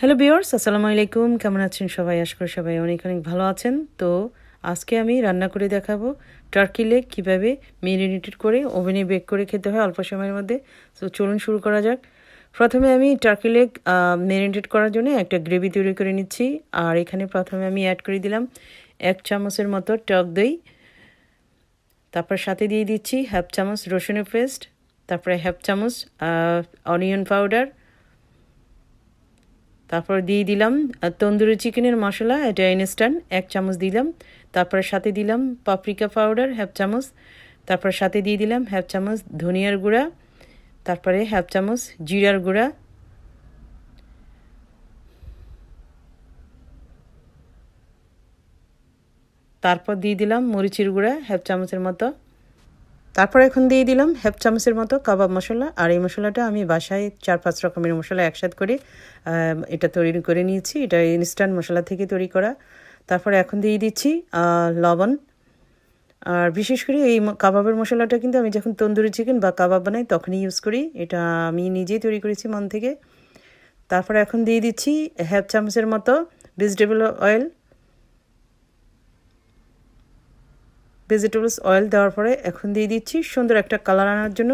Hello বিয়ার্স আসসালামু আলাইকুম। কেমন আছেন সবাই? আশা করি সবাই অনেক অনেক ভালো আছেন। তো আজকে আমি রান্না করে দেখাবো টার্কি লেগ কীভাবে মেরিনেটেড করে ওভেনে বেক করে খেতে হয় অল্প সময়ের মধ্যে। তো চলুন শুরু করা যাক। প্রথমে আমি টার্কি লেগ মেরিনেটেড করার জন্য একটা গ্রেভি তৈরি করে নিচ্ছি। আর এখানে প্রথমে আমি অ্যাড করে দিলাম এক চামচের মতো টক দই। তারপর সাথে দিয়ে দিচ্ছি হাফ চামচ রসুনের পেস্ট তারপরে হাফ চামচ অনিয়ন পাউডার তারপর দিয়ে দিলাম তন্দুরি চিকেনের মশলা, এটা ইনস্ট্যান্ট এক চামচ দিলাম, তারপরে সাথে দিলাম পাপরিকা পাউডার হাফ চামচ, তারপর সাথে দিয়ে দিলাম হাফ চামচ ধনিয়ার গুঁড়া, তারপরে হাফ চামচ জিরার গুঁড়া। তারপর দিয়ে দিলাম মরিচের গুঁড়া হাফ চামচের মতো। তারপর এখন দিয়ে দিলাম হাফ চামচের মতো কাবাব মশলা। আর এই মশলাটা আমি বাসায় চার পাঁচ রকমের মশলা একসাথ করে এটা তৈরি করে নিয়েছি। এটা ইনস্ট্যান্ট মশলা থেকে তৈরি করা। তারপরে এখন দিয়ে দিচ্ছি লবণ। আর বিশেষ করে এই কাবাবের মশলাটা কিন্তু আমি যখন তন্দুরি চিকেন বা কাবাব বানাই তখনই ইউজ করি। এটা আমি নিজেই তৈরি করেছি মন থেকে। তারপরে এখন দিয়ে দিচ্ছি হাফ চামচের মতো ভেজিটেবল অয়েল ভেজিটেবলস অয়েল দেওয়ার পরে এখন দিয়ে দিচ্ছি সুন্দর একটা কালার আনার জন্য।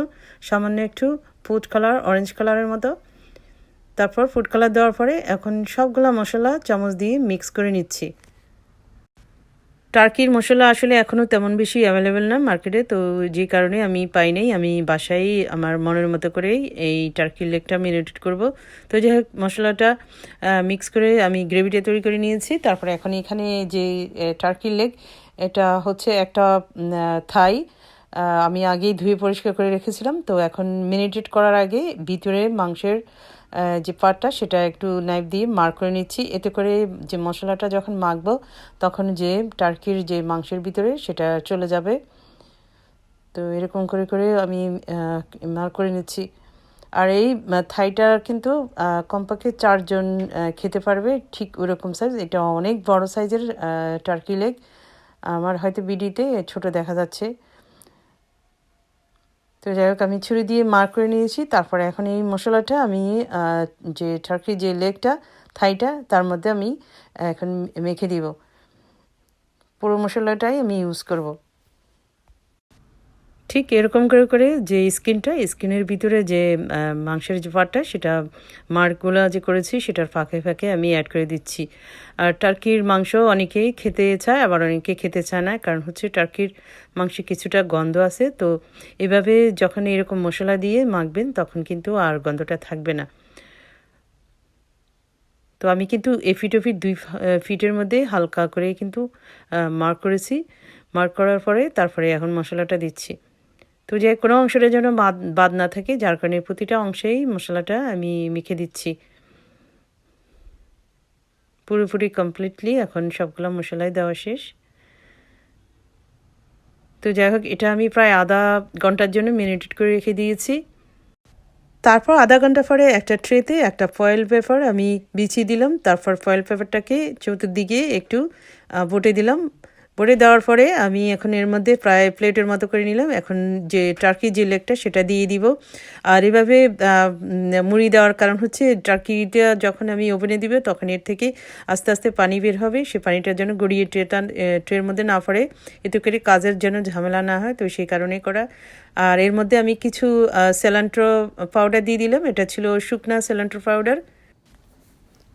সামান্য একটু ফুড কালার অরেঞ্জ কালারের মতো। তারপর ফুড কালার দেওয়ার পরে এখন সবগুলো মশলা, চামচ দিয়ে মিক্স করে নিচ্ছি। টার্কির মশলা আসলে এখনও তেমন বেশি অ্যাভেলেবেল না মার্কেটে তো যে কারণে আমি পাই নাই। আমি বাসায় আমার মনের মতো করেই এই টার্কির লেগটা মেরিনেট করব। তো যাই হোক মশলাটা মিক্স করে আমি গ্রেভিটা তৈরি করে নিয়েছি। তারপরে এখন এখানে যে টার্কির লেগ এটা হচ্ছে একটা থাই। আমি আগেই ধুয়ে পরিষ্কার করে রেখেছিলাম, তো এখন মেরিনেটেড করার আগে ভিতরে মাংসের যে পার্টটা সেটা একটু নাইফ দিয়ে মার্ক করে নিচ্ছি। এতে করে যে মশলাটা যখন মাখবো, তখন যে টার্কির যে মাংসের ভিতরে সেটা চলে যাবে। তো এরকম করে করে আমি মার্ক করে নিচ্ছি। আর এই থাইটা কিন্তু কমপক্ষে চারজন খেতে পারবে, ঠিক ওরকম সাইজ এটা অনেক বড় সাইজের টার্কি লেগ আমার হয়তো বিডিতে, ছোট দেখা যাচ্ছে। তো যাই হোক, আমি ছুরি দিয়ে মার করে নিয়েছি। তারপরে এখন এই মশলাটা আমি যে টার্কি যে লেগটা থাইটা তার মধ্যে আমি এখন মেখে দিব। পুরো মশলাটাই আমি ইউজ করব। ঠিক এরকম করে করে যে স্কিনটা, স্কিনের ভিতরে যে মাংসের যে পাটটা সেটা মার্কগুলো যে করেছি, সেটার ফাঁকে ফাঁকে আমি অ্যাড করে দিচ্ছি। আর টার্কির মাংস অনেকেই খেতে চায়, আবার অনেকে খেতে চায় না, কারণ হচ্ছে টার্কির মাংসে কিছুটা গন্ধ আছে। তো এভাবে যখন এরকম মশলা দিয়ে মাখবেন, তখন কিন্তু আর গন্ধটা থাকবে না। তো আমি কিন্তু এ ফিট ফিট দুই ফিটের মধ্যে হালকা করে কিন্তু মার্ক করেছি। মার্ক করার পরে তারপরে এখন মশলাটা দিচ্ছি। তো যে কোনো অংশটা যেন বাদ বাদ না থাকে, যার কারণে প্রতিটা অংশেই মশলাটা আমি মেখে দিচ্ছি। পুরোপুরি কমপ্লিটলি এখন সবগুলো মশলাই দেওয়া শেষ। তো যাই হোক, এটা আমি প্রায় আধা ঘণ্টার জন্য মেরিনেটেড করে রেখে দিয়েছি। তারপর আধা ঘণ্টা পরে একটা ট্রেতে একটা ফয়েল পেপার আমি বিছিয়ে দিলাম। তারপর ফয়েল পেপারটাকে চতুর্দিকে একটু বটে দিলাম। ভরে দেওয়ার পরে আমি এখন এর মধ্যে প্রায় প্লেটের মতো করে নিলাম। এখন যে টার্কি যে লেগটা সেটা দিয়ে দিব। আর এভাবে মুড়ি দেওয়ার কারণ হচ্ছে টার্কিটা যখন আমি ওভেনে দিব, তখন এর থেকে আস্তে আস্তে পানি বের হবে। সে পানিটার জন্য গড়িয়ে ট্রেটা ট্রের মধ্যে না পড়ে। এতে করে কাজের জন্য ঝামেলা না হয়, তো সেই কারণে করা। আর এর মধ্যে আমি কিছু সেলান্ট্রো পাউডার দিয়ে দিলাম। এটা ছিল শুকনা সেলান্ট্রো পাউডার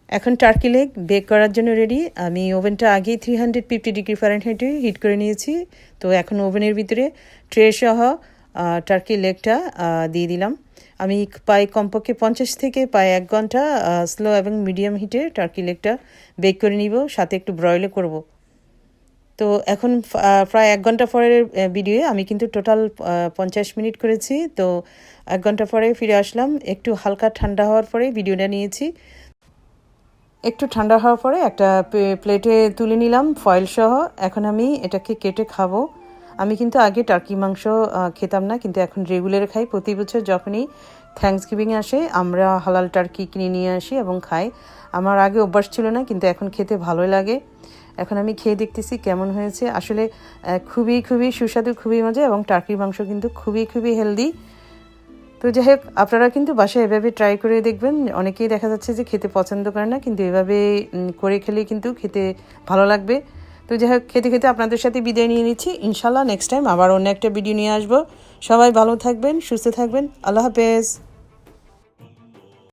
এখন টার্কি লেগ বেক করার জন্য রেডি আমি ওভেনটা আগেই থ্রি হান্ড্রেড ফিফটি ডিগ্রি ফারেনহাইটে হিট করে নিয়েছি। তো এখন ওভেনের ভিতরে ট্রে সহ টার্কি লেগটা দিয়ে দিলাম। আমি প্রায় কমপক্ষে পঞ্চাশ থেকে প্রায় এক ঘণ্টা স্লো এবং মিডিয়াম হিটে টার্কি লেগটা বেক করে নিব, সাথে একটু ব্রয়লে করব। তো এখন প্রায় এক ঘণ্টা পরের ভিডিওয়ে আমি কিন্তু টোটাল পঞ্চাশ মিনিট করেছি। তো এক ঘণ্টা পরে ফিরে আসলাম। একটু হালকা ঠান্ডা হওয়ার পরে ভিডিওটা নিয়েছি। একটু ঠান্ডা হওয়ার পরে একটা প্লেটে তুলে নিলাম ফয়েল সহ। এখন আমি এটাকে কেটে খাব। আমি কিন্তু আগে টার্কি মাংস খেতাম না, কিন্তু এখন রেগুলার খাই। প্রতি বছর যখনই থ্যাংকস গিভিং আসে, আমরা হালাল টার্কি কিনে নিয়ে আসি এবং খাই। আমার আগে অভ্যাস ছিল না, কিন্তু এখন খেতে ভালোই লাগে। এখন আমি খেয়ে দেখতেছি কেমন হয়েছে। আসলে খুবই খুবই সুস্বাদু, খুবই মজা এবং টার্কির মাংস কিন্তু খুবই খুবই হেলদি তো যাই হোক আপনারা কিন্তু বাসায় এভাবে ট্রাই করে দেখবেন। অনেকেই দেখা যাচ্ছে যে খেতে পছন্দ করে না, কিন্তু এভাবে করে খেলে কিন্তু খেতে ভালো লাগবে। তো যাই হোক খেতে খেতে আপনাদের সাথে বিদায় নিয়ে নিচ্ছি। ইনশাল্লাহ নেক্সট টাইম আবার অন্য একটা ভিডিও নিয়ে আসব। সবাই ভালো থাকবেন, সুস্থ থাকবেন। আল্লাহ হাফেজ।